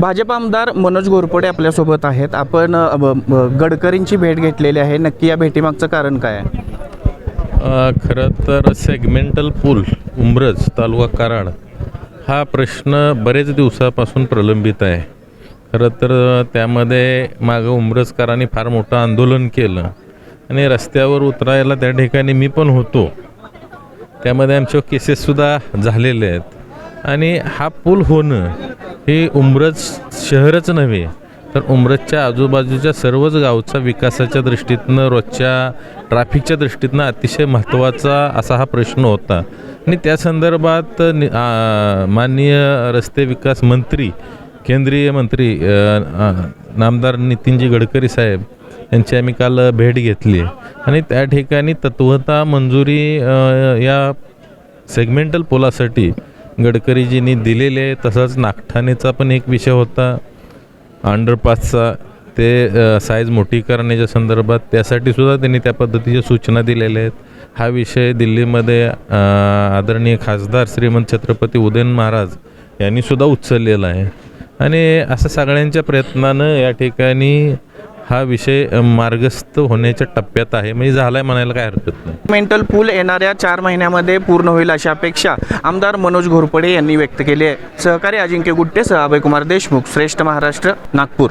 भाजप आमदार मनोज घोरपडे आपल्यासोबत आहेत. आपण गडकरींची भेट घेतलेली आहे. नक्की या भेटीमागचं कारण काय आहे? खरं तर सेगमेंटल पूल उमरज तालुका कराड हा प्रश्न बरेच दिवसापासून प्रलंबित आहे. खरं तर त्यामध्ये मागं उमरजकरांनी फार मोठं आंदोलन केलं आणि रस्त्यावर उतरायला त्या ठिकाणी मी पण होतो. त्यामध्ये आमच्या केसेससुद्धा झालेले आहेत. आणि हा पूल होणं हे उमरज शहरच नव्हे तर उमरजच्या आजूबाजूच्या सर्वच गावचा विकासाच्या दृष्टीतनं रोजच्या ट्रॅफिकच्या दृष्टीतनं अतिशय महत्त्वाचा असा हा प्रश्न होता. आणि त्या संदर्भात नि- माननीय रस्ते विकास मंत्री केंद्रीय मंत्री नामदार नितीनजी गडकरी साहेब यांची आम्ही काल भेट घेतली. आणि त्या ठिकाणी तत्वता मंजुरी या सेगमेंटल पोलासाठी गडकरीजींनी दिलेले आहे तसंच नागठाणेचा पण एक विषय होता. अंडरपासचा ते साईज मोठी करण्याच्या संदर्भात त्यासाठी सुद्धा त्यांनी त्या पद्धतीच्या सूचना दिलेल्या आहेत. हा विषय दिल्लीमध्ये आदरणीय खासदार श्रीमंत छत्रपती उदयन महाराज यांनीसुद्धा उचललेला आहे. आणि असं सगळ्यांच्या प्रयत्नानं या ठिकाणी हा विषय मार्गस्थ होण्याच्या टप्प्यात आहे. म्हणजे झालाय म्हणायला काय हरकत नाही. मेंटल पूल येणाऱ्या चार महिन्यामध्ये पूर्ण होईल अशी अपेक्षा आमदार मनोज घोरपडे यांनी व्यक्त केली आहे. सहकारी अजिंक्य गुट्टे सह अभयकुमार देशमुख श्रेष्ठ महाराष्ट्र नागपूर.